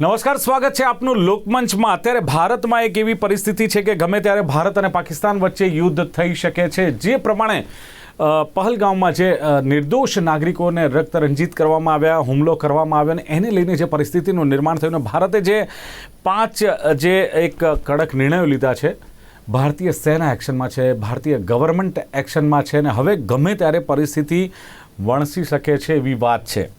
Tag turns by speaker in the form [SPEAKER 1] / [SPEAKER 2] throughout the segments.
[SPEAKER 1] નમસ્કાર, સ્વાગત છે આપનું લોકમંચમાં. અત્યારે ભારતમાં એક એવી પરિસ્થિતિ છે કે ગમે ત્યારે ભારત અને પાકિસ્તાન વચ્ચે યુદ્ધ થઈ શકે છે, જે પ્રમાણે પહલગામમાં જે નિર્દોષ નાગરિકોને રક્ત રંજિત કરવામાં આવ્યા, હુમલો કરવામાં આવ્યો અને એને લઈને જે પરિસ્થિતિનું નિર્માણ થયું ભારતે જે પાંચ, જે એક કડક નિર્ણયો લીધા છે, ભારતીય સેના એક્શનમાં છે, ભારતીય ગવર્મેન્ટ એક્શનમાં છે અને હવે ગમે ત્યારે પરિસ્થિતિ વણસી શકે છે એવી વાત છે.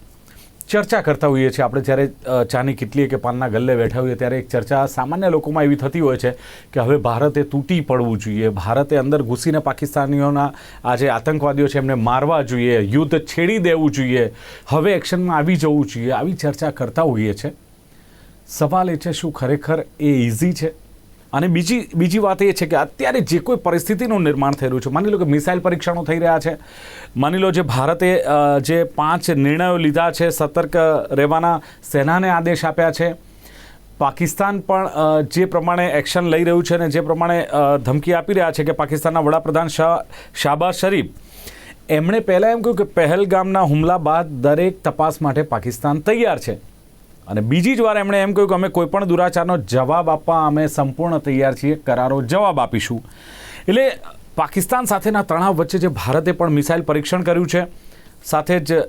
[SPEAKER 1] ચર્ચા કરતા હોઈએ છીએ. આપણે જ્યારે ચાની કેટલીએ કે પાનના ગલ્લે બેઠા હોઈએ ત્યારે એક ચર્ચા સામાન્ય લોકોમાં એવી થતી હોય છે કે હવે ભારતે તૂટી પડવું જોઈએ. ભારતે અંદર ઘૂસીને પાકિસ્તાનીઓના આ જે આતંકવાદીઓ છે એમને મારવા જોઈએ, યુદ્ધ છેડી દેવું જોઈએ. હવે એક્શનમાં આવી જવું જોઈએ. આવી ચર્ચા કરતા હોઈએ છીએ સવાલ એ છે શું ખરેખર એ ઇઝી છે? અને બીજી બીજી વાત એ છે કે અત્યારે જે કોઈ પરિસ્થિતિનું નિર્માણ થઈ રહ્યું છે, માની લો કે મિસાઇલ પરીક્ષણો થઈ રહ્યા છે, માની લો જે ભારતે જે પાંચ નિર્ણયો લીધા છે, સતર્ક રહેવાના સેનાને આદેશ આપ્યા છે, પાકિસ્તાન પણ જે પ્રમાણે એક્શન લઈ રહ્યું છે અને જે પ્રમાણે ધમકી આપી રહ્યા છે કે પાકિસ્તાનના વડાપ્રધાન શાહ શાબાઝ શરીફ, એમણે પહેલાં એમ કહ્યું કે પહેલગામના હુમલા બાદ દરેક તપાસ માટે પાકિસ્તાન તૈયાર છે. અને બીજી જ વાર એમણે એમ કહ્યું કે અમે કોઈ પણ દુરાચારનો જવાબ આપવા અમે સંપૂર્ણ તૈયાર છીએ, કરારો જવાબ આપીશું. એટલે પાકિસ્તાન સાથેના તણાવ વચ્ચે જે ભારતે પણ મિસાઇલ પરીક્ષણ કર્યું છે, સાથે જ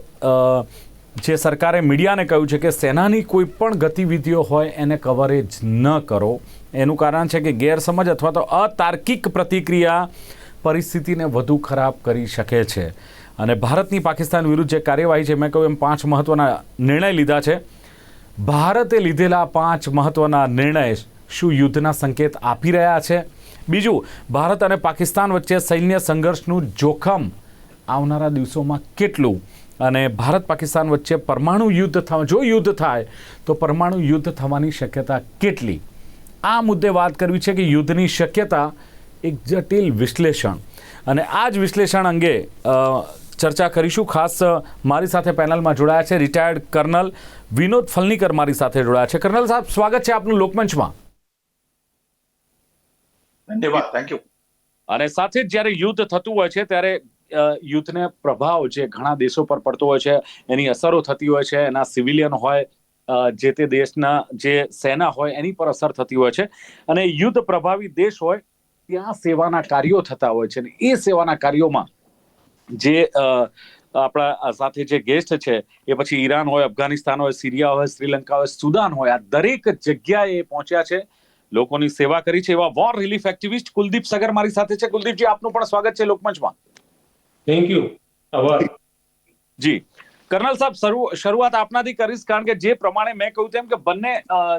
[SPEAKER 1] જે સરકારે મીડિયાને કહ્યું છે કે સેનાની કોઈ પણ ગતિવિધિઓ હોય એને કવરેજ ન કરો. એનું કારણ છે કે ગેરસમજ અથવા તો અતાર્કિક પ્રતિક્રિયા પરિસ્થિતિને વધુ ખરાબ કરી શકે છે. અને ભારતની પાકિસ્તાન વિરુદ્ધ જે કાર્યવાહી છે, મેં કહ્યું એમ પાંચ મહત્વના નિર્ણય લીધા છે. ભારતે લીધેલા પાંચ મહત્વના નિર્ણય શું યુદ્ધના સંકેત આપી રહ્યા છે? બીજું, ભારત અને પાકિસ્તાન વચ્ચે સૈન્ય સંઘર્ષનું જોખમ આવનારા દિવસોમાં કેટલું? અને ભારત પાકિસ્તાન વચ્ચે પરમાણુ યુદ્ધ થવા, જો યુદ્ધ થાય, તો પરમાણુ યુદ્ધ થવાની શક્યતા કેટલી? આ મુદ્દે વાત કરવી છે કે યુદ્ધની શક્યતા એક જટિલ વિશ્લેષણ. અને આ જ વિશ્લેષણ અંગે ચર્ચા કરીશું. ખાસ મારી સાથે પેનલમાં જોડાયા છે રિટાયર્ડ કર્નલ વિનોદ ફલનીકર મારી સાથે જોડાયા છે. કર્નલ સાહેબ સ્વાગત છે આપનું લોકમંચમાં.
[SPEAKER 2] ધન્યવાદ થેન્ક યુ
[SPEAKER 1] અને સાથે જ જ્યારે યુદ્ધ થતું હોય છે ત્યારે યુદ્ધને પ્રભાવ જે ઘણા દેશો પર પડતો હોય છે એની અસરો થતી હોય છે એના સિવિલિયન હોય જે તે દેશના જે સેના હોય એની પર અસર થતી હોય છે. અને યુદ્ધ પ્રભાવી દેશ હોય ત્યાં સેવાના કાર્યો થતા હોય છે. અને એ સેવાના કાર્યોમાં જે આપણા સાથે જે ગેસ્ટ છે એ પછી ઈરાન હોય અફઘાનિસ્તાન હોય સિરિયા હોય શ્રીલંકા હોય સુદાન હોય આ દરેક જગ્યાએ પહોંચ્યા છે. લોકોની સેવા કરી છે એવા war relief activist Kuldeep Sagar મારી સાથે છે. કુલદીપજી આપનું પણ સ્વાગત છે લોકમંચમાં.
[SPEAKER 3] થેન્ક યુ આભાર.
[SPEAKER 1] જી. કર્નલ સાહેબ શરૂઆત આપનાથી કરીશ કારણ કે જે પ્રમાણે મેં કહ્યું તેમ કે બંને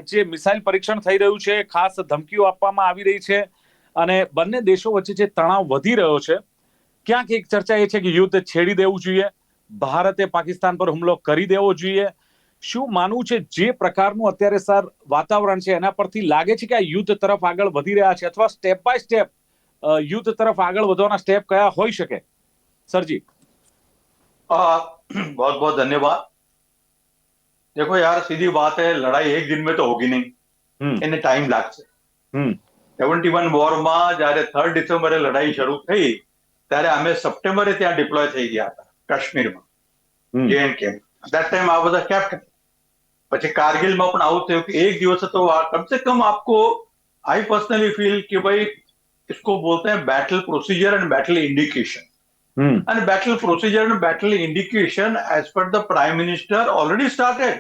[SPEAKER 1] જે મિસાઇલ પરીક્ષણ થઈ રહ્યું છે ખાસ ધમકીઓ આપવામાં આવી રહી છે અને બંને દેશો વચ્ચે જે તણાવ વધી રહ્યો છે ક્યાંક એક ચર્ચા એ છે કે યુદ્ધ છેડી દેવું જોઈએ ભારતે પાકિસ્તાન પર હુમલો કરી દેવો જોઈએ શું માનવું છે જે પ્રકારનું અત્યારે સર વાતાવરણ છે એના પરથી લાગે છે કે આ યુદ્ધ તરફ આગળ વધી રહ્યા છે અથવા સ્ટેપ બાય સ્ટેપ યુદ્ધ તરફ આગળ વધવાના સ્ટેપ કયા હોઈ શકે સરજી
[SPEAKER 2] बहुत बहुत धन्यवाद देखो यार सीधी बात है लड़ाई एक दिन में तो होगी નહીં
[SPEAKER 1] હમ
[SPEAKER 2] એને ટાઈમ લાગશે
[SPEAKER 1] હમ
[SPEAKER 2] સેવન્ટી વન વોરમાં જ્યારે થર્ડ ડિસેમ્બરે લડાઈ શરૂ થઈ ત્યારે અમે સપ્ટેમ્બરે ત્યાં ડિપ્લોય થઈ ગયા હતા કાશ્મીરમાં
[SPEAKER 1] હમ.
[SPEAKER 2] જે એન્ડ કે દેટ ટાઈમ આ બધા કેપ્ટન પછી કારગિલમાં પણ આવું થયું કે એક દિવસ તો આ- કમ સે કમ આપકો आई पर्सनली फील कि भाई इसको बोलते हैं battle procedure and battle indication
[SPEAKER 1] hmm
[SPEAKER 2] And battle procedure and battle indication as per the prime minister already started.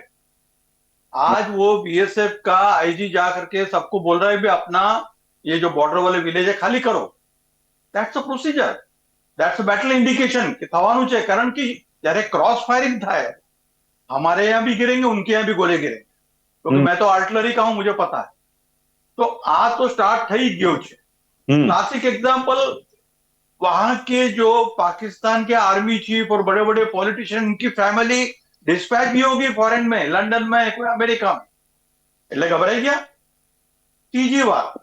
[SPEAKER 2] आज वो बीएसएफ का आईजी जा करके सबको बोल रहा है भी अपना ये जो बॉर्डर वाले विलेज है खाली करो that's a procedure that's a battle indication કે થવાનું છે કારણ કે જ્યારે ક્રોસ ફાયરિંગ થાય हमारे यहाँ भी गिरेंगे उनके यहाँ भी गोले गिरेंगे क्योंकि
[SPEAKER 1] हम्म।
[SPEAKER 2] मैं तो आर्टिलरी का हूं मुझे पता है तो आ तो स्टार्ट થઈ ગયો છે
[SPEAKER 1] હમ
[SPEAKER 2] क्लासिक एग्जाम्पल वहां के जो पाकिस्तान के आर्मी चीफ और बड़े बड़े पॉलिटिशियन की फैमिली डिस्पैच भी होगी फॉरेन में लंदन में कोई अमेरिका में એટલે घबराई क्या तीसरी बात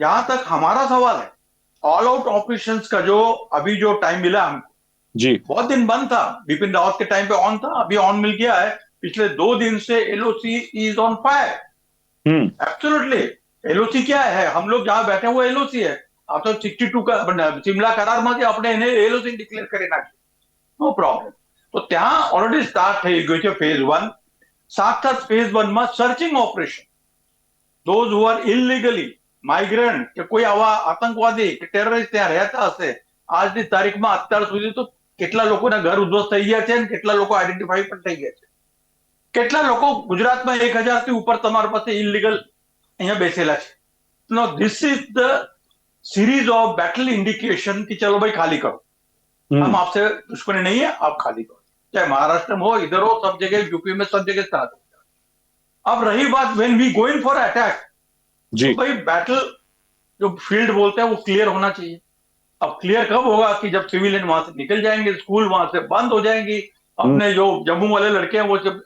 [SPEAKER 2] जहां तक हमारा सवाल है ऑल आउट ऑपरेशन का जो अभी जो टाइम मिला हमको
[SPEAKER 1] જી
[SPEAKER 2] बहुत दिन बंद था बिपिन रावत के टाइम पे ऑन था अभी ऑन मिल गया है पिछले दो दिन से LOC is on fire
[SPEAKER 1] hmm
[SPEAKER 2] absolutely LOC क्या है हम लोग जहां बैठे हुए एलओसी है આ તો સિક્સટી ટુ સિમલા કરારમાંથી આપણે એને એલઓસી ડિક્લેર કરી નાખ્યું નો પ્રોબ્લેમ તો ત્યાં ઓલરેડી સ્ટાર્ટ થઈ ગયું છે ફેઝ વન સાક્ષાત ફેઝ વનમાં searching operation those who are illegally migrant કે કોઈ આવા આતંકવાદી કે ટેરરિસ્ટ ત્યાં રહેતા હશે આજની તારીખમાં અત્યાર સુધી તો કેટલા લોકોના ઘર ઉદ્ધવસ્ત થઈ ગયા છે અને કેટલા લોકો આઈડેન્ટિફાઈ પણ થઈ ગયા છે કેટલા લોકો ગુજરાતમાં એક હજારથી ઉપર તમારી પાસે ઇલીગલ અહીંયા બેસેલા છે no this is the series of battle indication कि चलो भाई खाली करो हम आपसे दुश्मनी नहीं है आप खाली करो चाहे महाराष्ट्र में हो इधर हो सब जगह यूपी में सब जगह इस तरह से। अब रही बात when we going for attack
[SPEAKER 1] जी।
[SPEAKER 2] तो भाई बैटल जो फ़ील्ड बोलते हैं वो क्लियर होना चाहिए। अब क्लियर कब होगा कि जब सिविलियन वहाँ से निकल जाएँगे स्कूल वहाँ से बंद हो जाएँगी? हम्म। अपने जो जम्मू वाले लड़के हैं वो जब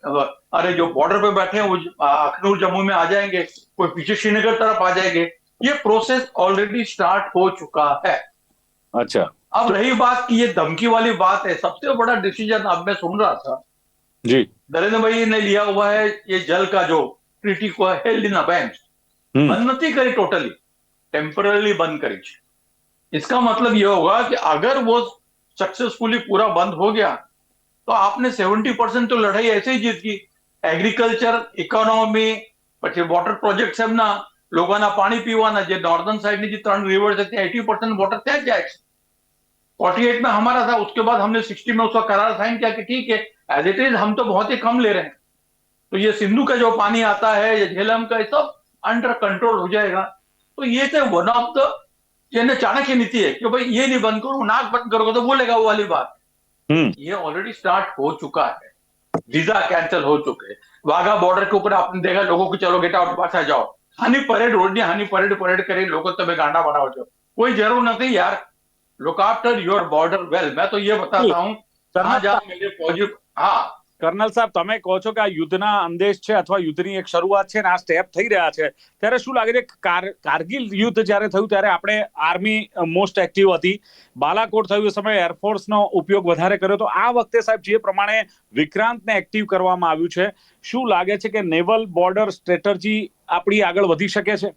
[SPEAKER 2] अरे जो बॉर्डर पे बैठे हैं वो अखनूर जम्मू में आ जाएँगे कोई पीछे श्रीनगर तरफ़ आ जाएँगे। ये प्रोसेस ऑलरेडी स्टार्ट हो चुका है।
[SPEAKER 1] अच्छा।
[SPEAKER 2] अब रही बात की ये धमकी वाली बात है सबसे बड़ा डिसीज़न अब मैं सुन रहा था।
[SPEAKER 1] जी।
[SPEAKER 2] नरेंद्र भाई ने लिया हुआ है ये जल का जो ट्रीटी को है हेल्ड इन
[SPEAKER 1] हम्म।
[SPEAKER 2] बंद नहीं करी टोटली टेम्परली बंद करी। इसका मतलब यह होगा कि अगर वो सक्सेसफुली पूरा बंद हो गया तो आपने 70 परसेंट तो लड़ाई ऐसे ही जीत की। एग्रीकल्चर એગ્રીકલ્ચર ઇકોનોમી પછી વોટર પ્રોજેક્ટ એમના લોકોના ना પીવાના જે નોર્ધન સાઈડની જે ત્રણ રિવર છે ત્યાં એટી परसेंट વોટર ત્યાં જાય છે फोर्टी एट में हमारा था, उसके बाद हमने सिक्सटी में उसका करार साइन किया कि ठीक है एज इट इज़ हम तो बहुत ही कम ले रहे हैं। तो ये सिंधु का जो पानी आता है, ये झेलम का, ये सब अंडर कंट्रोल हो जाएगा तो ये थे वन ऑफ द ये ना चाणक्य नीति है कि भाई ये नहीं बंद करो नाक बंद करोगे तो बोलेगा वो वाली बात
[SPEAKER 1] હમ
[SPEAKER 2] ये ऑलरेडी स्टार्ट हो चुका है वीजा कैंसिल हो चुके हैं वाघा बॉर्डर के ऊपर आपने देखा लोगों को चलो गेट आउट पाछા જાઓ હાની પરેડ રોડની હાની પરેડ પરેડ કરી લોકો તમે ગાંડા બનાવો છો कोई जरूर नहीं यार look after your border well मैं तो ये बताता हूँ जहां जहां मेरे फौजी हाँ
[SPEAKER 1] કર્નલ સાહેબ તમે કહો છો કે આ યુદ્ધના અંદેશ છે અથવા યુદ્ધની એક શરૂઆત છે ને આ સ્ટેપ થઈ રહ્યા છે. ત્યારે શું લાગે છે કારગિલ યુદ્ધ જ્યારે થયું ત્યારે આપણે આર્મી મોસ્ટ એક્ટિવ હતી. બાલાકોટ થયું એ સમયે એરફોર્સનો ઉપયોગ વધારે કર્યો તો આ વખતે સાહેબ જે પ્રમાણે વિક્રાંતને એક્ટિવ કરવામાં આવ્યું છે શું લાગે છે કે નેવલ બોર્ડર સ્ટ્રેટર્જી આપણી આગળ વધી શકે છે?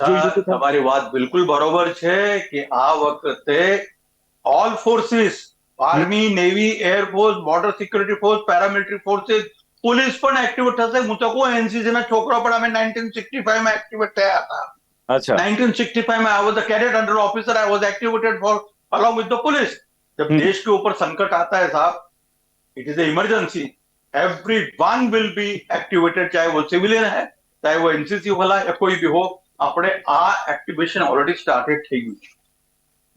[SPEAKER 1] જોઈ શકો છો.
[SPEAKER 2] તમારી વાત બિલકુલ બરોબર છે કે આ વખતે all forces Army navy air force border security force paramilitary forces police પણ એક્ટિવેટ થશે હું તો કહું એનસીસી ના છોકરા પણ અમે નાઇન્ટીન સિક્સટી ફાઈવ માં એક્ટિવેટ થયા હતા
[SPEAKER 1] અચ્છા
[SPEAKER 2] 1965 में I was a cadet under officer I was activated for along with the police जब
[SPEAKER 1] हम्म।
[SPEAKER 2] देश के ऊपर संकट आता है साहब it is emergency everyone will be activated चाहे वो सिविलियन है चाहे वो एनसीसी वाला या कोई भी हो આપણે આ એક્ટિવેશન ઓલરેડી સ્ટાર્ટેડ થઈ ગયું છે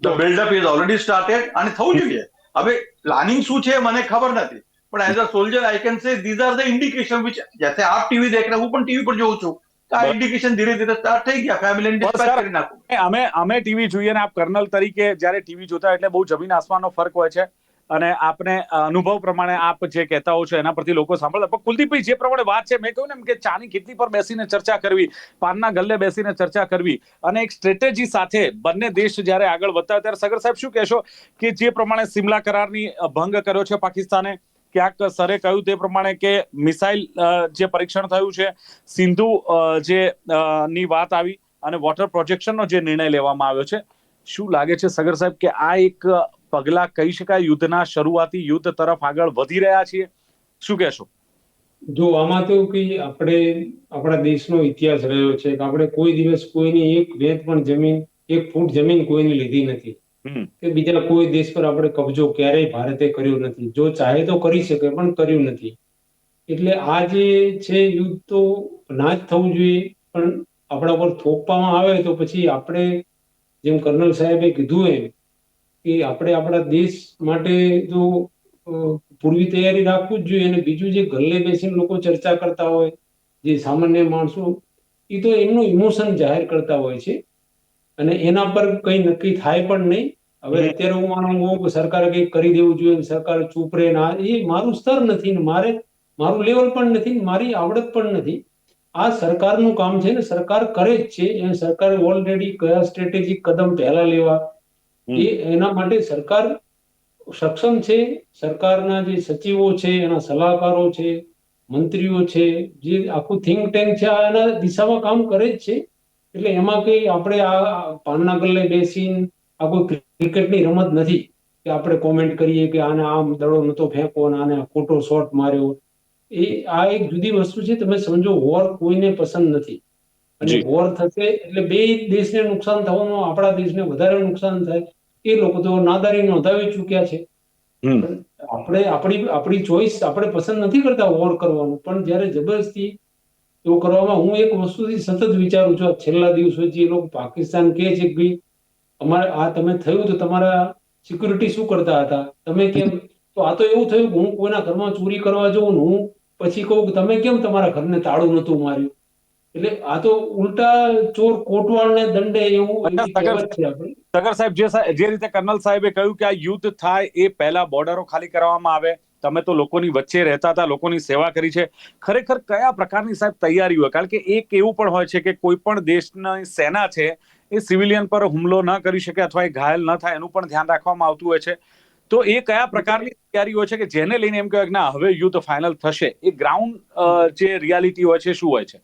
[SPEAKER 2] the buildup is already started અને થવું જોઈએ હવે પ્લાનિંગ શું છે મને ખબર નથી. પણ as a soldier I can say these are the indication which જેસે આપ ટીવી દેખ રહ્યા હું પણ ટીવી પર જોઉં છું. આ ઇન્ડિકેશન ધીરે ધીરે સ્ટાર્ટ થઈ ગયા ફેમિલી નાખું.
[SPEAKER 1] અમે અમે ટીવી જોઈએ ને આપ કર્નલ તરીકે જ્યારે ટીવી જોતા એટલે બહુ જમીન આસમાનનો ફરક હોય છે. અને આપને અનુભવ પ્રમાણે આપ જે કહેતા હો છો એના પરથી લોકો સાંભળતા પણ કુલદીપભાઈ જે પ્રમાણે વાત છે, મેં કહ્યું ને એમ કે ચાની કેટલી પર બેસીને ચર્ચા કરવી, પાનના ગલ્લે બેસીને ચર્ચા કરવી અને એક સ્ટ્રેટેજી સાથે બંને દેશ જ્યારે આગળ વધતા હોય ત્યારે સગર સાહેબ શું કહેશો કે જે પ્રમાણે સિમલા કરારની ભંગ કર્યો છે પાકિસ્તાને, ક્યાંક સરે કહ્યું તે પ્રમાણે કે મિસાઇલ જે પરીક્ષણ થયું છે, સિંધુ જે ની વાત આવી અને વોટર પ્રોજેક્શનનો જે નિર્ણય લેવામાં આવ્યો છે. શું લાગે છે સગર સાહેબ કે આ એક પગલા કહી શકાય યુદ્ધના શરૂઆતી યુદ્ધ તરફ આગળ વધી રહ્યા છીએ. શું કહેશો?
[SPEAKER 3] જો આમાં તો કે આપણે આપણા દેશનો ઇતિહાસ રહ્યો છે કે આપણે કોઈ દિવસ કોઈની એક વેત પણ જમીન એક ફૂટ જમીન કોઈની લીધી નથી. કે બીજા કોઈ દેશ પર આપણે કબજો ક્યારેય ભારતે કર્યો નથી. જો ચાહે તો કરી શકે પણ કર્યું નથી. એટલે આ જે છે યુદ્ધ તો ના જ થવું જોઈએ પણ આપણા પર થોપવામાં આવે તો પછી આપણે જેમ કર્નલ સાહેબે કીધું એમ કે આપણે આપણા દેશ માટે તો અ, પૂર્વી તૈયારી રાખવું જ જોઈએ અને બીજું જે ગલ્લે બેસીને લોકો ચર્ચા કરતા હોય જે સામાન્ય માણસો એ તો એમનું ઇમોશન જાહેર કરતા હોય છે. અને એના પર કંઈ નક્કી થાય પણ નહીં. હવે અત્યારે હું માનું કે સરકારે કંઈક કરી દેવું જોઈએ સરકાર ચૂપ રહે ના એ મારું સ્તર નથી ને મારે મારું લેવલ પણ નથી ને મારી આવડત પણ નથી. આ સરકારનું કામ છે ને સરકાર કરે જ છે. અને સરકારે ઓલરેડી કયા સ્ટ્રેટેજિક કદમ પહેલા લેવા. એ એના માટે સરકાર સક્ષમ છે. સરકારના જે સચિવો છે એના સલાહકારો છે મંત્રીઓ છે જે આખું થિંક ટેન્ક છે આ એના દિશામાં કામ કરે જ છે. એટલે એમાં કઈ આપણે આ પાનના ગલ્લે બેસીને આ કોઈ ક્રિકેટની રમત નથી કે આપણે કોમેન્ટ કરીએ કે આને આમ દડો નતો ફેંકો અને આને ખોટો શોટ માર્યો. એ આ એક જુદી વસ્તુ છે. તમે સમજો વોર કોઈને પસંદ નથી. અને વોર થશે એટલે બે દેશને નુકસાન થવાનું આપણા દેશને વધારે નુકસાન થાય. એ લોકો તો નાદારી નોંધાવી ચૂક્યા છે. આપણે આપણી આપણી ચોઈસ આપણે પસંદ નથી કરતા વોર કરવાનું. પણ જ્યારે જબરજસ્તી એવું કરવામાં હું એક વસ્તુથી સતત વિચારું છું આ છેલ્લા દિવસો એ લોકો પાકિસ્તાન કહે છે કે ભાઈ અમારે આ તમે થયું તો તમારા સિક્યુરિટી શું કરતા હતા? તમે કેમ તો આ તો એવું થયું કે હું કોઈના ઘરમાં ચોરી કરવા જાઉં ને હું પછી કહું કે તમે કેમ તમારા ઘરને તાળું નતું માર્યું? એટલે આ તો ઉલટા ચોર કોટવાળને દંડે એવું
[SPEAKER 1] સગર સાહેબ જે જે રીતે કર્નલ સાહેબે કહ્યું કે આ યુદ્ધ થાય એ પહેલા બોર્ડરો ખાલી કરવામાં આવે તમે તો લોકોની વચ્ચે રહેતા હતા લોકોની સેવા કરી છે. ખરેખર કયા પ્રકારની સાહેબ તૈયારી હોય? કારણ કે એક એવું પણ હોય છે કે કોઈ પણ દેશની સેના છે એ સિવિલિયન પર હુમલો ન કરી શકે અથવા એ ઘાયલ ન થાય એનું પણ ધ્યાન રાખવામાં આવતું હોય છે. તો એ કયા પ્રકારની તૈયારી હોય છે કે જેને લઈને એમ કહેવાય કે ના હવે યુદ્ધ ફાઇનલ થશે. એ ગ્રાઉન્ડ જે રિયાલિટી હોય છે શું હોય છે?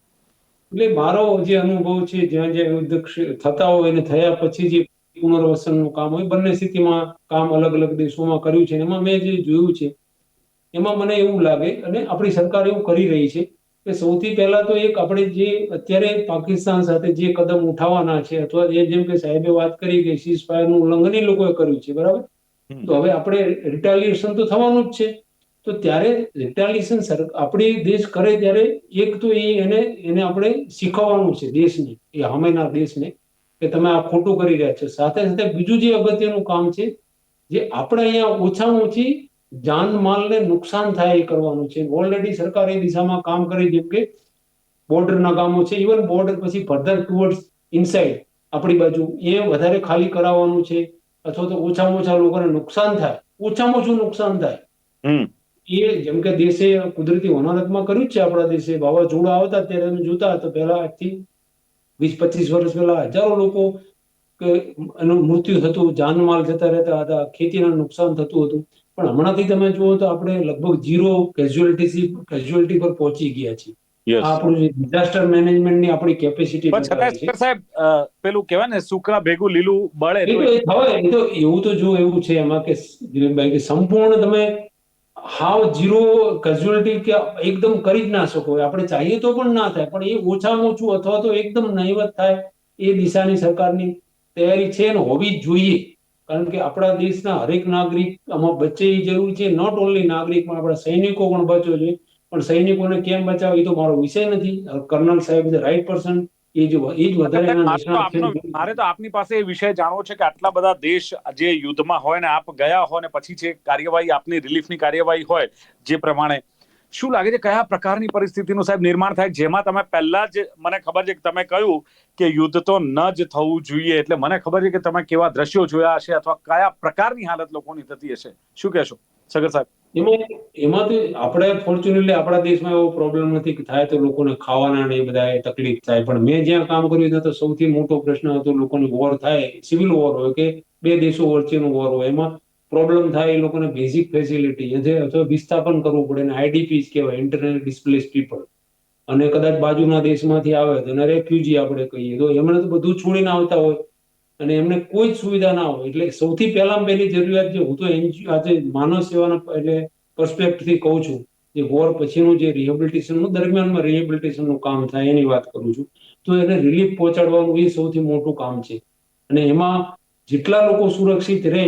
[SPEAKER 3] એટલે મારો જે અનુભવ છે જ્યાં જ્યાં યુદ્ધ થતા હોય અને થયા પછી જે પુનર્વસનનું કામ હોય બંને સ્થિતિમાં કામ અલગ અલગ દેશોમાં કર્યું છે એમાં મેં જે જોયું છે એમાં મને એવું લાગે અને આપણી સરકાર એવું કરી રહી છે કે સૌથી પહેલા તો એક આપણે જે અત્યારે પાકિસ્તાન સાથે જે કદમ ઉઠાવવાના છે અથવા એ જેમ કે સાહેબે વાત કરી કે સીઝ ફાયરનું ઉલ્લંઘન એ લોકોએ કર્યું છે બરાબર? તો હવે આપણે રિટાલિએશન તો થવાનું જ છે. તો ત્યારે રિટાલિએશન આપણી દેશ કરે ત્યારે એક તો એ એને એને આપણે શીખવવાનું છે દેશને, એ હમેના દેશને, કે તમે આ ખોટું કરી રહ્યા છો. સાથે સાથે બીજું જે અગત્યનું કામ છે, જે આપણે અહીંયા ઓછામાં ઓછી જાનમાલને નુકસાન થાય એ કરવાનું છે. ઓલરેડી સરકાર એ દિશામાં કામ કરી જેમ કે બોર્ડરના ગામો છે ઇવન બોર્ડર પછી ફર્ધર ટુવર્ડ્સ ઇનસાઇડ આપણી બાજુ, એ વધારે ખાલી કરાવવાનું છે, અથવા તો ઓછામાં ઓછા લોકોને નુકસાન થાય. ઓછામાં ઓછું નુકસાન થાય. એ જેમ કે દેશે કુદરતી હોનારતમાં કર્યું જ છે આપણા દેશે. વાવાઝોડા આવતા ત્યારે તમે જોતા તો પહેલા આજથી વીસ પચીસ વર્ષ પહેલા હજારો લોકો એનું મૃત્યુ થતું જાનમાલ જતા રહેતા હતા ખેતીના નુકસાન થતું હતું. પણ હમણાંથી તમે જુઓ તો આપણે લગભગ ઝીરો કેઝ્યુઅલિટી કેઝ્યુઅલિટી પર પહોંચી ગયા છીએ. આપણું જે ડિઝાસ્ટર મેનેજમેન્ટની આપણી કેપેસિટી
[SPEAKER 1] સાહેબ પેલું કહેવાય ને સુકા ભેગું લીલું બળે તો
[SPEAKER 3] તો એ તો એવું તો જો એવું છે એમાં કે સંપૂર્ણ તમે હાવ જીરો કેઝ્યુઅલિટી કે એકદમ કરી જ ના શકો. આપણે ચાહીએ તો પણ ના થાય, પણ એ ઓછામાં ઓછું અથવા તો એકદમ નહીવત થાય એ દિશાની સરકારની તૈયારી છે ને હોવી જ જોઈએ. કારણ કે આપણા દેશના હરેક નાગરિક આમાં બચે એ જરૂરી છે. નોટ ઓનલી નાગરિક, પણ આપણા સૈનિકો પણ બચવો જોઈએ. પણ સૈનિકોને કેમ બચાવે એ તો મારો વિષય નથી. કર્નલ સાહેબ ઇઝ રાઈટ પર્સન એ જ એ જ વધારે
[SPEAKER 1] મારે તો આપની પાસે એ વિષય જાણવો છે કે આટલા બધા દેશ જે યુદ્ધમાં હોય ને આપ ગયા હોય ને પછી જે કાર્યવાહી આપની રિલીફની કાર્યવાહી હોય જે પ્રમાણે શું લાગે છે કયા પ્રકારની પરિસ્થિતિનું સાહેબ નિર્માણ થાય? જેમાં તમે પહેલા જ મને ખબર છે કે તમે કહ્યું કે યુદ્ધ તો ન જ થવું જોઈએ એટલે મને ખબર છે કે તમે કેવા દ્રશ્યો જોયા હશે અથવા કયા પ્રકારની હાલત લોકોની થતી હશે. શું કહેશો? સગર સાહેબ.
[SPEAKER 3] એમાં એમાંથી આપણે ફોર્ચ્યુનેટલી આપણા દેશમાં એવો પ્રોબ્લેમ નથી કે થાય તો લોકોને ખાવાના ને એ બધા તકલીફ થાય. પણ મેં જ્યાં કામ કર્યું ત્યાં તો સૌથી મોટો પ્રશ્ન હતો લોકોને વોર થાય સિવિલ વોર હોય કે બે દેશો વચ્ચેનો વોર હોય, એમાં પ્રોબ્લેમ થાય એ લોકોને બેઝિક ફેસિલિટી અથવા વિસ્થાપન કરવું પડે ને આઈડીપીસ કહેવાય ઇન્ટરનલ ડિસ્પ્લેસ પીપલ અને કદાચ બાજુના દેશમાંથી આવે તો એને રેફ્યુજી આપણે કહીએ. તો એમણે તો બધું છોડીને આવતા હોય. અને એમને કોઈ જ સુવિધા ના હોય. એટલે સૌથી પહેલામાં પહેલી જરૂરિયાત જે હું તો એનજીઓ આજે માનવ સેવાના એટલે પર્સપેક્ટથી કહું છું જે વોર પછીનું જે રિહેબિલિટેશનનું દરમિયાનમાં રિહેબિલિટેશનનું કામ થાય એની વાત કરું છું. તો એને રિલીફ પહોંચાડવાનું એ સૌથી મોટું કામ છે. અને એમાં જેટલા લોકો સુરક્ષિત રહે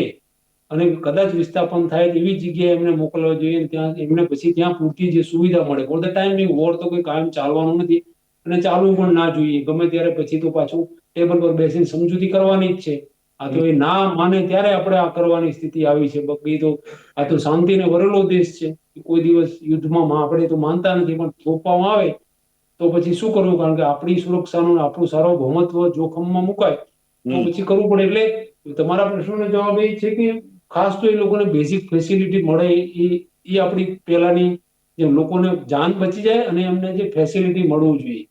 [SPEAKER 3] અને કદાચ વિસ્થાપન થાય એવી જગ્યાએ એમને મોકલવા જોઈએ ત્યાં, એમને પછી ત્યાં પૂરતી જે સુવિધા મળે. ફોર ધ ટાઈમ વોર તો કોઈ કાયમ ચાલવાનું નથી અને ચાલવું પણ ના જોઈએ. ગમે ત્યારે પછી તો પાછું ટેબલ પર બેસીને સમજૂતી કરવાની જ છે. આ તો એ ના માને ત્યારે આપણે આ કરવાની સ્થિતિ આવી છે. બાકી તો આ તો શાંતિને વરેલો દેશ છે. કોઈ દિવસ યુદ્ધમાં આપણે તો માનતા નથી પણ થોપવામાં આવે તો પછી શું કરવું? કારણ કે આપણી સુરક્ષાનું આપણું સાર્વભૌમત્વ જોખમમાં મુકાય. તો પછી કરવું પડે. એટલે તમારા પ્રશ્નનો જવાબ એ છે કે ખાસ તો એ લોકોને બેઝિક ફેસિલિટી મળે એ એ આપણી પહેલાની જેમ લોકોને જાન બચી જાય અને એમને જે ફેસિલિટી મળવું જોઈએ.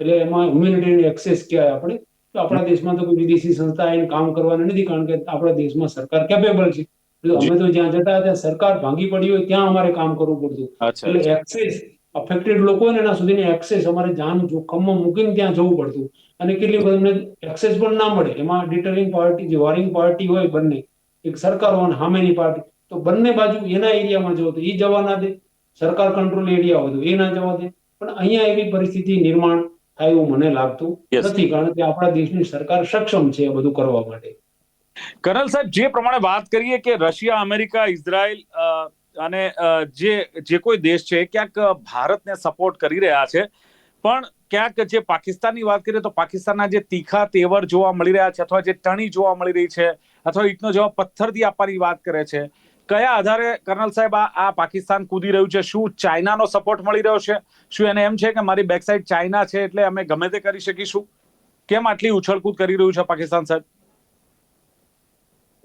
[SPEAKER 3] એટલે એમાં હ્યુમેનિટેરિયન એક્સેસ કહેવાય આપણે. તો આપણા દેશમાં તો કોઈ વિદેશી સંસ્થા આવીને કામ કરવાનું નથી કારણ કે આપણા દેશમાં સરકાર કેપેબલ છે. એટલે અમે તો જ્યાં જતા ત્યાં સરકાર ભાંગી પડી હોય ત્યાં અમારે કામ કરવું પડતું. એટલે એક્સેસ અફેક્ટેડ લોકો એના સુધીની એક્સેસ અમારે જાન જોખમમાં મૂકીને ત્યાં જવું પડતું. અને કેટલી વખત અમને એક્સેસ પણ ના મળે. એમાં ડિટરિંગ પાર્ટી જે વોરિંગ પાર્ટી હોય બંને એક સરકાર હોય સામેની પાર્ટી તો બંને બાજુ એના એરિયામાં જવો તો એ જવા ના દે. સરકાર કંટ્રોલ એરિયા હોય તો એ ના જવા દે. પણ અહીંયા એવી પરિસ્થિતિ નિર્માણ થાય એવું મને લાગતું નથી કારણ કે આપણા દેશની સરકાર સક્ષમ છે આ બધું કરવા માટે.
[SPEAKER 1] કર્નલ સાહેબ જે પ્રમાણે વાત કરીએ કે રશિયા અમેરિકા ઇઝરાયલ અને જે જે કોઈ દેશ છે ક્યાંક ભારતને સપોર્ટ કરી રહ્યા છે પણ ક્યાંક જે પાકિસ્તાનની વાત કરીએ તો પાકિસ્તાનના જે તીખા તેવર જોવા મળી રહ્યા છે અથવા જે ટણી જોવા મળી રહી છે અથવા ઈટનો જવાબ પથ્થરથી આપવાની વાત કરે છે કયા આધારે કર્નલ સાહેબ આ આ પાકિસ્તાન કૂદી રહ્યું છે શું ચાઇનાનો સપોર્ટ મળી રહ્યો છે શું એને એમ છે કે મારી બેક સાઈડ ચાઇના છે એટલે અમે ગમે તે કરી શકીશું કેમ આટલી ઉછળકૂદ કરી રહ્યું છે પાકિસ્તાન સાહેબ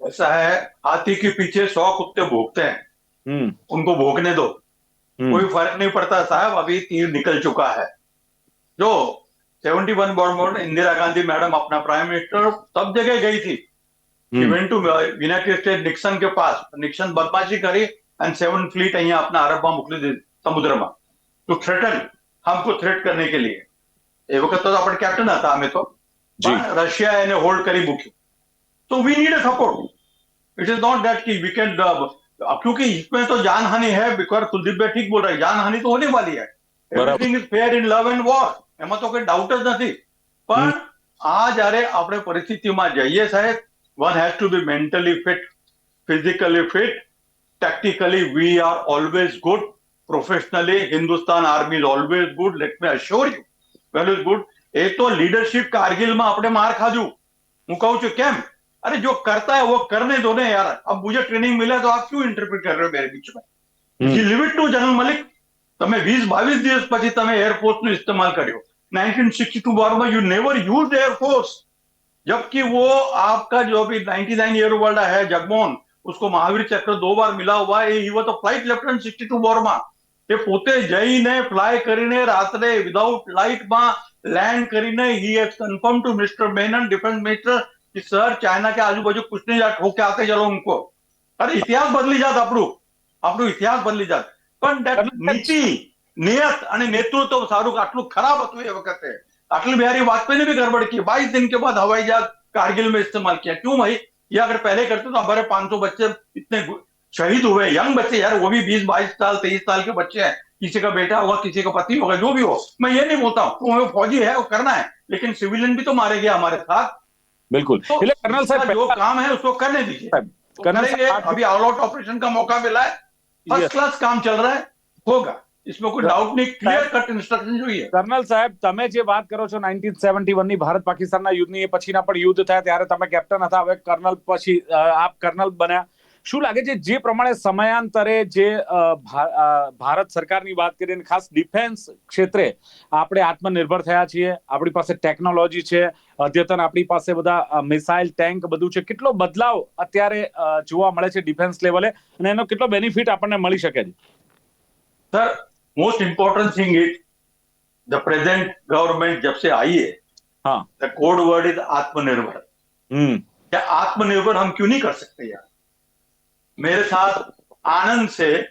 [SPEAKER 2] ऐसा है हाथी के पीछे सौ कुत्ते भोगते हैं
[SPEAKER 1] હમ
[SPEAKER 2] उनको भोगने दो
[SPEAKER 1] हम्म।
[SPEAKER 2] कोई फर्क नहीं पड़ता साहब अभी तीर निकल चुका है जो 71 one born Indira Gandhi madam अपना प्राइम मिनिस्टर सब जगह गई थी
[SPEAKER 1] He
[SPEAKER 2] went to United States Nixon के पास निक्सन बदमाशी करी एंड सेवन फ्लीट यहाँ अपना अरब में मोकली दी समुद्र में तो थ्रेटन हमको थ्रेट करने के लिए એ વખત તો આપણે કેપ્ટન હતા અમે તો રશિયા એને હોલ્ડ કરી મૂક્યું તો we need a support it is not that कि वी कैन क्योंकि इसमें तो जान हानि है बिकॉज कुलदीप भाई ठीक बोल रहे हैं जान हानि तो होने वाली है everything is fair in love and war એમાં તો કોઈ ડાઉટ જ નથી પણ આ જ્યારે આપણે પરિસ્થિતિમાં જઈએ સાહેબ One has to be mentally fit physically fit tactically we are always good professionally Hindustan army is always good let me assure you well is good એ તો લીડરશિપ કારગિલમાં આપણે માર ખાધું હું કહું છું કેમ अरे जो करता है वो करने दो ना यार अब मुझे ट्रेनिंग मिला तो आप क्यों इंटरप्रेट कर रहे हो मेरे बीच में
[SPEAKER 1] hmm.
[SPEAKER 2] Leave it to general Malik તમે વીસ બાવીસ દિવસ પછી તમે एयरफोर्स નો इस्तेमाल કર્યો 1962 वॉर में यू नेवर यूज एयरफोर्स जबकि वो आपका जो अभी 99 ईयर ओल्ड है जगमोहन उसको महावीर चक्र दो बार मिला हुआ है ही तो फ्लाइट लेफ्टिनेंट 62 વોરમાં એ પોતે જઈને ફ્લાય કરીને રાત્રે વિધાઉટ લાઇટમાં लैंड કરીને ही has confirm to mister Menon defence minister कि सर चाइना के आजू बाजू कुछ नहीं जात होके आते चलो उनको अरे इतिहास बदली जात આપણું આપણું ઇતિહાસ બદલી જાત પણ that નીતિ નિયત અને નેતૃત્વ સારું આટલું ખરાબ હતું એ વખતે अटल बिहारी वाजपेयी ने भी गड़बड़ की। बाईस दिन के बाद हवाई जहाज़ कारगिल में इस्तेमाल किया। क्यों भाई? ये अगर पहले करते तो हमारे 500 बच्चे इतने शहीद हुए। यंग बच्चे यार वो भी बीस बाईस साल तेईस साल के बच्चे हैं। किसी का बेटा होगा किसी का पति होगा जो भी हो। मैं ये नहीं बोलता हूँ तो फौजी है वो करना है। लेकिन सिविलियन भी तो मारे गए हमारे साथ।
[SPEAKER 1] बिल्कुल।
[SPEAKER 2] तो कर्नल
[SPEAKER 1] साहब
[SPEAKER 2] जो काम है उसको करने दीजिए। तो अभी ऑल आउट ऑपरेशन का मौका मिला है। फ़र्स्ट क्लास काम चल रहा है होगा। इसमें कोई डाउट नहीं क्लियर कट इंस्ट्रक्शन જોઈએ
[SPEAKER 1] કર્નલ સાહેબ તમે જે વાત કરો છો નાઇન્ટીન સેવન્ટી વન ની ભારત પાકિસ્તાનના યુદ્ધની એ પછીના પણ યુદ્ધ થયા ત્યારે તમે કેપ્ટન હતા હવે કર્નલ પછી અ, આપ કર્નલ બન્યા શું લાગે છે જે પ્રમાણે સમયાંતરે જે અ, ભા- અ, ભારત સરકારની વાત કરીએ અને ખાસ ડિફેન્સ ક્ષેત્રે આપણે આત્મનિર્ભર થયા છીએ આપણી પાસે ટેકનોલોજી છે અદ્યતન આપણી પાસે બધા મિસાઇલ ટેન્ક બધું છે કેટલો બદલાવ અત્યારે અ, જોવા મળે છે ડિફેન્સ લેવલે અને એનો કેટલો બેનિફિટ આપણને મળી શકે છે
[SPEAKER 2] sir most important thing is the present government जब से आई है
[SPEAKER 1] हाँ।
[SPEAKER 2] द कोड वर्ड इज़ आत्मनिर्भर। क्या आत्मनिर्भर हम क्यों नहीं कर सकते यार? मेरे साथ आनंद से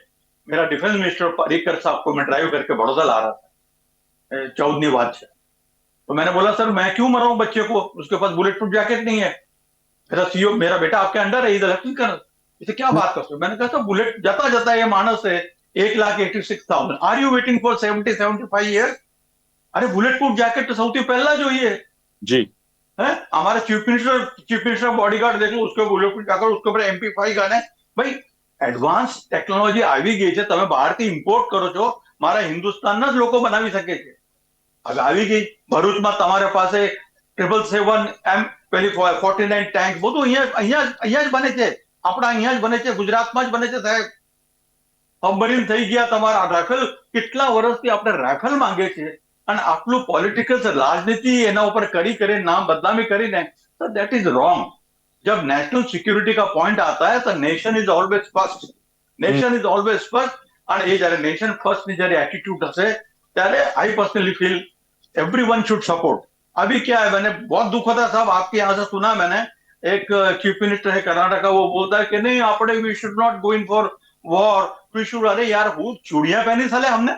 [SPEAKER 2] मेरा डिफेंस मिनिस्टर पर्रिकर साहब को मैं ड्राइव करके बड़ौदा ला रहा था बात से। तो मैंने बोला सर मैं क्यों मराऊं बच्चे को? उसके पास बुलेट प्रूफ जैकेट नहीं है। मेरा सीओ मेरा बेटा आपके अंडर है इधर कर्नल इसे क्या बात करते हो? मैंने कहा सर बुलेट जाता जाता ये मानस है एक lakh eighty six thousand are you waiting for seventy seventy five year अरे बुलेट प्रूफ जैकेट तो સૌથી પહેલા જોઈએ
[SPEAKER 1] જી
[SPEAKER 2] है हमारे chief minister chief minister bodyguard देख लो उसके बुलेट प्रूफ जाकर उसके ऊपर एमपी फाइव गन है ભાઈ એડવાન્સ ટેકનોલોજી આવી ગઈ છે તમે બહારથી ઇમ્પોર્ટ કરો છો મારા હિન્દુસ્તાનના જ લોકો બનાવી શકે છે હવે આવી ગઈ ભરૂચમાં તમારા પાસે ટ્રિપલ સેવન એમ પેલી ફોર્ટી નાઇન ટેન્ક બધું અહીંયા અહીંયા જ- અહીંયા જ બને છે આપણા અહીંયા જ બને છે ગુજરાતમાં જ બને છે સાહેબ સબમરીન થઈ ગયા તમારા રાફેલ કેટલા વર્ષથી આપણે રાફેલ માંગે છે અને આટલું પોલિટિકલ રાજનીતિ એના ઉપર કરી કરીને નામ બદનામી કરીને तो दैट इज रॉन्ग जब नेशनल सिक्योरिटी का पॉइंट आता है तो nation is always first nation is always first અને એ જ્યારે નેશન ફર્સ્ટ ની જ્યારે एटीट्यूड હશે ત્યારે I personally feel everyone should support अभी क्या है मैंने बहुत दुख होता है साहब आपके यहाँ से सुना मैंने एक चीफ मिनिस्टर है कर्नाटक का वो बोलता है कि नहीं આપણે we should not go in for war we should अरे यार હું ચૂડિયા પહેરી સાલે हमने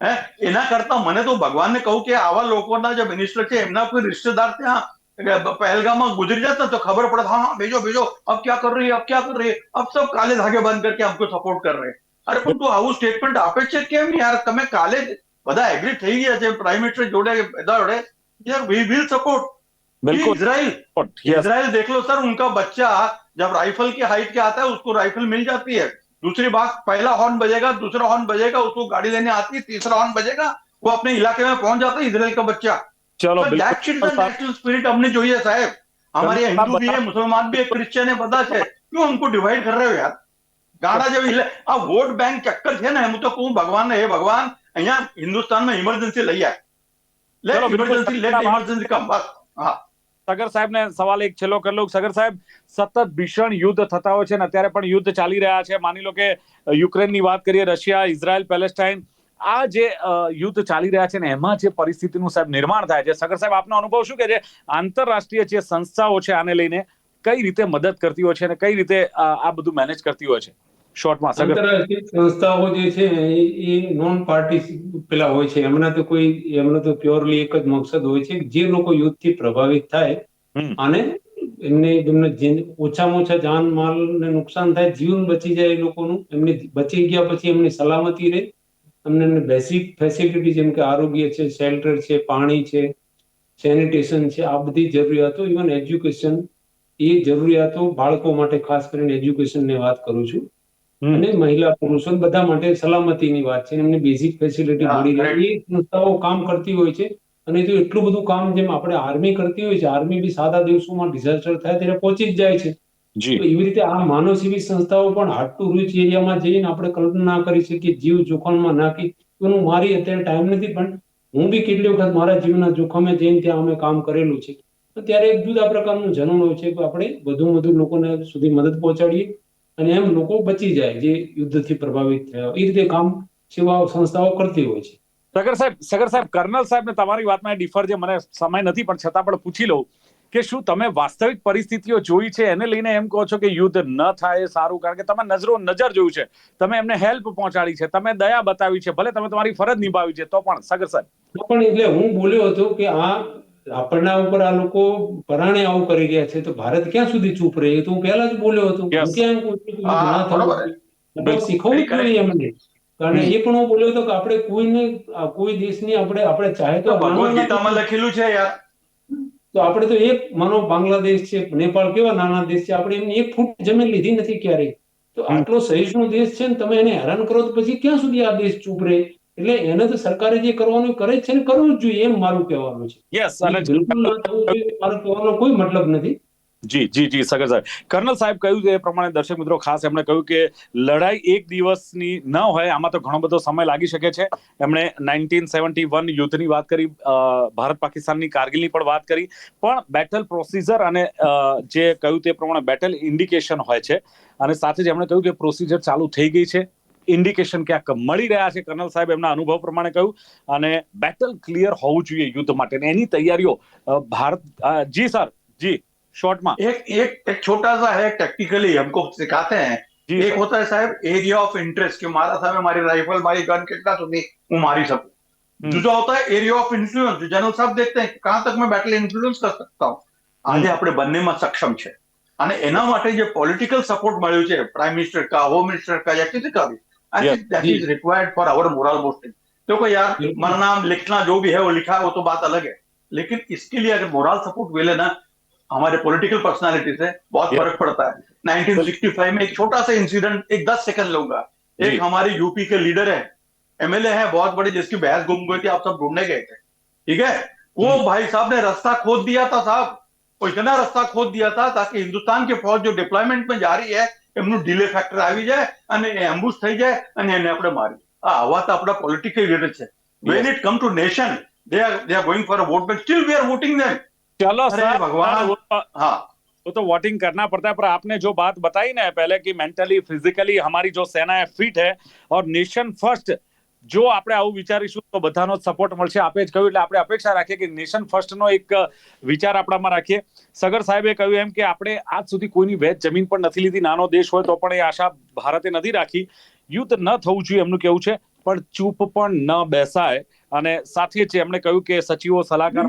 [SPEAKER 2] હે એના કરતા મને તો ભગવાનને કહું કે આવા લોકોના જે મિનિસ્ટર છે એમના કોઈ रिश्तेदार ત્યાં पहलगाम गुजर जाता तो खबर पड़ता हाँ भेजो भेजो अब क्या कर रही है अब क्या कर रही है अब सब काले धागे बंद करके हमको सपोर्ट कर रहे हैं અરે પણ તું આવું સ્ટેટમેન્ટ આપે છે કેમ યાર તમે કાલે જ બધા એગ્રી થઈ ગયા છે પ્રાઇમ મિનિસ્ટર જોડે બધા જોડે यार वी विल सपोर्ट
[SPEAKER 1] बिल्कुल
[SPEAKER 2] इजराइल
[SPEAKER 1] Yes.
[SPEAKER 2] इजराइल देख लो सर उनका बच्चा जब राइफल की हाइट के आता है उसको राइफल मिल जाती है दूसरी बात पहला हॉर्न बजेगा दूसरा हॉर्न बजेगा उसको गाड़ी लेने आती है तीसरा हॉर्न बजेगा वो अपने इलाके में पहुंच जाता है इजराइल का बच्चा
[SPEAKER 1] ચલો
[SPEAKER 2] तो दैट शुड
[SPEAKER 1] બિલકુલ
[SPEAKER 2] नेशनल स्पिरिट हमने જોઈએ साहब हमारे यहाँ हिंदू भी है मुसलमान भी है क्रिश्चियन है બધા છે क्यों हमको डिवाइड कर रहे हो यार ગાડા જેવી એટલે આ વોટ બેંક ચક્કર છે ને હું તો કહું ભગવાન હે ભગવાન અહીંયા હિન્દુસ્તાનમાં ઇમરજન્સી લઈ આય લેટ
[SPEAKER 1] ચલો, બિલકુલ.
[SPEAKER 2] ઇમરજન્સી લેટ ઇમરજન્સી કમ બસ હા
[SPEAKER 1] સગર સાહેબને સવાલ એક છેલ્લો કરી લઉં. સગર સાહેબ, સતત ભીષણ યુદ્ધ થતા હોય છે ને અત્યારે પણ યુદ્ધ ચાલી રહ્યા છે. માની લો કે યુક્રેનની વાત કરીએ, રશિયા, ઇઝરાયલ, પેલેસ્ટાઇન, આ જે યુદ્ધ ચાલી રહ્યા છે ને એમાં જે પરિસ્થિતિનું સાહેબ નિર્માણ થાય છે. સગર સાહેબ, આપનો અનુભવ શું કે છે આંતરરાષ્ટ્રીય જે સંસ્થાઓ છે આને લઈને કઈ રીતે મદદ કરતી હોય છે અને કઈ રીતે આ બધું મેનેજ કરતી હોય છે? શોર્ટમાં
[SPEAKER 3] આંતરરાષ્ટ્રીય સંસ્થાઓ જે છે એ નોન પાર્ટી પેલા હોય છે. એમના તો કોઈ એમનો તો પ્યોરલી એક જ મકસદ હોય છે જે લોકો યુદ્ધથી પ્રભાવિત થાય અને એમને એમને ઓછામાં ઓછા જાન માલ ને નુકસાન થાય જીવન બચી જાય એ લોકોનું એમને બચી ગયા પછી એમની સલામતી રહે એમને બેસિક ફેસિલિટી જેમ કે આરોગ્ય છે શેલ્ટર છે પાણી છે સેનિટેશન છે આ બધી જરૂરિયાતો ઇવન એજ્યુકેશન એ જરૂરિયાતો બાળકો માટે ખાસ કરીને એજ્યુકેશનની વાત કરું છું. અને મહિલા પુરુષો બધા માટે સલામતીની વાત છે. એમને બેઝિક ફેસિલિટી મળી રહે. એ સંસ્થાઓ કામ કરતી હોય છે અને જો એટલું બધું કામ જેમ આપણે આર્મી કરતી હોય છે આર્મી બી સાદા દિવસોમાં ડિઝાસ્ટર થાય ત્યારે પહોંચી જ જાય છે. એવી રીતે આ માનવ સેવી સંસ્થાઓ પણ હાર્ટ ટુ રીચ એરિયામાં જઈને આપણે કલ્પના ના કરી શકીએ જીવ જોખમમાં નાખી. એનું મારી અત્યારે ટાઈમ નથી પણ હું બી કેટલી વખત મારા જીવના જોખમે જઈને ત્યાં અમે કામ કરેલું છે. તો ત્યારે એક જુદા પ્રકારનું જનન હોય છે કે આપણે વધુ વધુ લોકોને સુધી મદદ પહોંચાડીએ. અને એમ લોકો બચી જાય જે યુદ્ધથી પ્રભાવિત થયા એ રીતે કામ સેવાઓ સંસ્થાઓ કરતી હોય છે.
[SPEAKER 1] સગર સાહેબ સગર સાહેબ કર્નલ સાહેબ ને તમારી વાતમાં ડિફર જે મને સમય નથી પણ છતાં પણ પૂછી લઉં કે શું તમે વાસ્તવિક પરિસ્થિતિઓ જોઈ છે? એને લઈને એમ કહો છો કે યુદ્ધ ન થાય સારું કારણ કે તમે નજરો નજર જોયું છે. તમે એમને હેલ્પ પહોંચાડી છે તમે દયા બતાવી છે ભલે તમે તમારી ફરજ નિભાવી છે તો પણ સગર સાહેબ.
[SPEAKER 3] પણ એટલે હું બોલ્યો હતો કે આ આપણના ઉપર આ લોકો પરાણે આવું કરી રહ્યા છે તો ભારત ક્યાં સુધી ચૂપ રહે? તો હું પહેલા જ બોલ્યો હતો. ક્યાં. જ જોઈએ એમને. કારણ એ પણ હું બોલ્યો હતો કે આપણે કોઈને કોઈ દેશની આપણે આપણે ચાહે તો
[SPEAKER 2] ગીતામાં લખેલું છે યાર.
[SPEAKER 3] તો આપણે તો એક માનો બાંગ્લાદેશ છે નેપાળ કેવા નાના દેશ છે આપણે એમની એક ફૂટ જમીન લીધી નથી ક્યારેય. તો આટલો સહિષ્ણુ દેશ છે ને તમે એને હેરાન કરો તો પછી ક્યાં સુધી આ દેશ ચૂપ રહે? એટલે એને તો સરકારે જે કરવાનું કરે છે ને કરવું જ જોઈએ એમ મારું કહેવાનું છે.
[SPEAKER 1] યસ અને
[SPEAKER 3] બિલકુલ ના થવું જોઈએ મારું કહેવાનો કોઈ મતલબ નથી.
[SPEAKER 1] જી જી જી સગર સાહેબ. કર્નલ સાહેબ કહ્યું એ પ્રમાણે દર્શક મિત્રો ખાસ એમણે કહ્યું કે લડાઈ એક દિવસની ન હોય આમાં તો ઘણો બધો સમય લાગી શકે છે. એમણે નાઇન્ટીન સેવન્ટી વન યુદ્ધની વાત કરી ભારત પાકિસ્તાનની કારગિલની પણ વાત કરી. પણ બેટલ પ્રોસીજર અને જે કહ્યું તે પ્રમાણે બેટલ ઇન્ડિકેશન હોય છે. અને સાથે જ એમણે કહ્યું કે પ્રોસીજર ચાલુ થઈ ગઈ છે. ઇન્ડિકેશન ક્યાંક મળી રહ્યા છે કર્નલ સાહેબ એમના અનુભવ પ્રમાણે કહ્યું અને બેટલ ક્લિયર હોવું જોઈએ યુદ્ધ માટે અને એની તૈયારીઓ અ, ભારત અ, જી સર જી શોર્ટમાં
[SPEAKER 2] एक एक एक छोटा सा है टेक्निकली हमको सिखाते हैं
[SPEAKER 1] જી
[SPEAKER 2] एक होता है साहब एरिया ऑफ इंटरेस्ट कि मारा साहब मारी राइफल मारी गन कितना સુધી હું મારી શકું
[SPEAKER 1] हम्म।
[SPEAKER 2] दूसरा होता है एरिया ऑफ इन्फ्लुएंस जो जनरल साहब देखते हैं कि कहां तक मैं बैटल इन्फ्लुएंस कर सकता हूं આજે આપણે બંનેમાં સક્ષમ છે અને એના માટે જે પોલિટિકલ સપોર્ટ મળ્યું છે પ્રાઇમ મિનિસ્ટર કા હોમ મિનિસ્ટર કા या किसी का भी
[SPEAKER 1] I
[SPEAKER 2] think that is required for our moral boosting देखो यार। हमारा नाम लिखना जो भी है वो लिखा है वो तो बात अलग है। लेकिन इसके लिए अगर मोरल सपोर्ट मिले ना हमारे पॉलिटिकल पर्सनालिटी से बहुत फ़र्क पड़ता है। 1965 में एक छोटा सा इंसिडेंट एक दस सेकंड लूँगा। एक हमारे यूपी के लीडर है एमएलए है बहुत बड़े जिसकी बहस गुम गई थी आप सब ढूँढने गए थे। ठीक है? वो
[SPEAKER 1] हम्म।
[SPEAKER 2] भाई साहब ने रास्ता खोद दिया था साहब। वो इतना रास्ता खोद दिया था ताकि हिंदुस्तान की फौज जो डिप्लॉयमेंट में जा रही है એમનું ડિલે ફેક્ટર આવી જાય અને એમ્બુશ થઈ જાય અને એને આપણે મારી આ આવા તો આપણા પોલિટિકલ લીડર છે when it come to nation they are they are going for a vote but still we are voting them
[SPEAKER 1] चलो
[SPEAKER 2] अरे
[SPEAKER 1] सर
[SPEAKER 2] भगवान।
[SPEAKER 1] वो तो-
[SPEAKER 2] हाँ
[SPEAKER 1] वो तो वोटिंग करना पड़ता है पर आपने जो बात बताई ना पहले कि मेंटली फिजिकली हमारी जो सेना है फिट है और नेशन फर्स्ट જો આપણે આવું વિચારીશું તો બધાનો જ સપોર્ટ મળશે. આપે જ કહ્યું એટલે આપણે અપેક્ષા રાખીએ કે નેશન ફર્સ્ટ નો એક વિચાર આપણામાં રાખીએ. સગર સાહેબે કહ્યું એમ કે આપણે આજ સુધી કોઈની વેચ જમીન પણ નથી લીધી. નાનો દેશ હોય તો પણ એ આશા ભારતે નથી રાખી. યુદ્ધ ન થવું જોઈએ એમનું કેવું છે, પણ ચૂપ પણ ન બેસાય. અને સાથે જ એમણે કહ્યું કે સચિવો સલાહકાર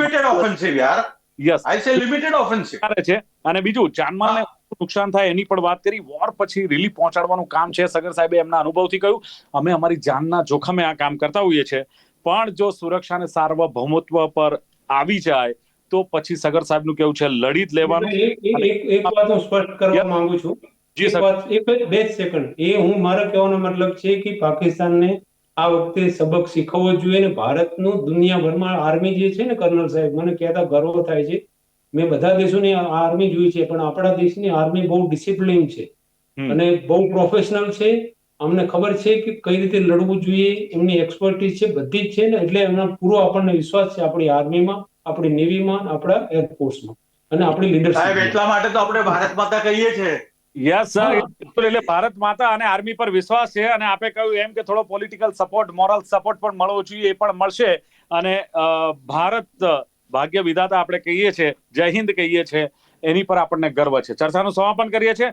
[SPEAKER 1] યસ
[SPEAKER 2] આઈ સે લિમિટેડ ઓફેન્સિવ
[SPEAKER 1] કરે છે. અને બીજું જાનમાલને નુકસાન થાય એની પણ વાત કરી. વોર પછી રિલીફ પહોંચાડવાનું કામ છે. સગર સાહેબે એમના અનુભવથી કહ્યું અમે અમારી જાનના જોખમે આ કામ કરતા હોઈએ છીએ. પણ જો સુરક્ષા અને સાર્વભૌમત્વ પર આવી જાય તો પછી સગર સાહેબનું કેવું છે? લડી જ લેવાનું.
[SPEAKER 3] એક વાત હું સ્પષ્ટ કરવા માંગુ છું.
[SPEAKER 1] જી સર.
[SPEAKER 3] એક બે સેકન્ડ એ હું મારો કહેવાનો મતલબ છે કે પાકિસ્તાનને આ વખતે સબક શીખવવો જોઈએ ને ભારતનું દુનિયાભરમાં આર્મી જે છે ને કર્નલ સાહેબ મને કહેતા ગર્વ થાય છે. મેં બધા દેશોની આર્મી જોઈ છે પણ આપણા દેશની આર્મી બહુ ડિસિપ્લિન છે. અને બહુ પ્રોફેશનલ છે. અમને ખબર છે કે કઈ રીતે લડવું જોઈએ એમની એક્સપર્ટીઝ છે બધી જ છે ને એટલે એમના પૂરો આપણને વિશ્વાસ છે આપણી આર્મીમાં આપણી નેવીમાં આપણા એરફોર્સમાં અને આપણી
[SPEAKER 2] સાહેબ એટલા માટે તો આપણે ભારત માતા કહીએ છીએ.
[SPEAKER 1] યસ સર એટલે ભારત માતા અને આર્મી પર વિશ્વાસ છે અને આપે કહ્યું એમ કે થોડો પોલિટિકલ સપોર્ટ મોરલ સપોર્ટ પણ મળવો જોઈએ એ પણ મળશે. અને ભારત ભાગ્ય વિધાતા આપણે કહીએ છીએ જય હિન્દ કહીએ છીએ એની પર આપણને ગર્વ છે. ચર્ચાનું સમાપન કરીએ છીએ.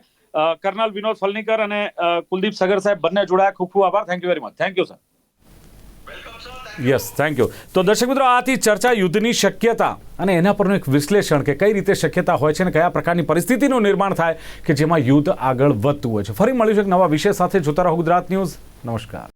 [SPEAKER 1] કર્નલ વિનોદ ફલનીકર અને કુલદીપ સગર સાહેબ બંને જોડાયા. ખૂબ ખૂબ આભાર. Thank you very much thank you sir yes thank you તો દર્શક મિત્રો, આથી ચર્ચા યુદ્ધની શક્યતા અને એના પરનું એક વિશ્લેષણ કે કઈ રીતે શક્યતા હોય છે અને કયા પ્રકારની પરિસ્થિતિનું નિર્માણ થાય કે જેમાં યુદ્ધ આગળ વધતું હોય છે. ફરી મળીશું એક નવા વિષય સાથે. જોતા રહો ગુજરાત ન્યૂઝ. નમસ્કાર.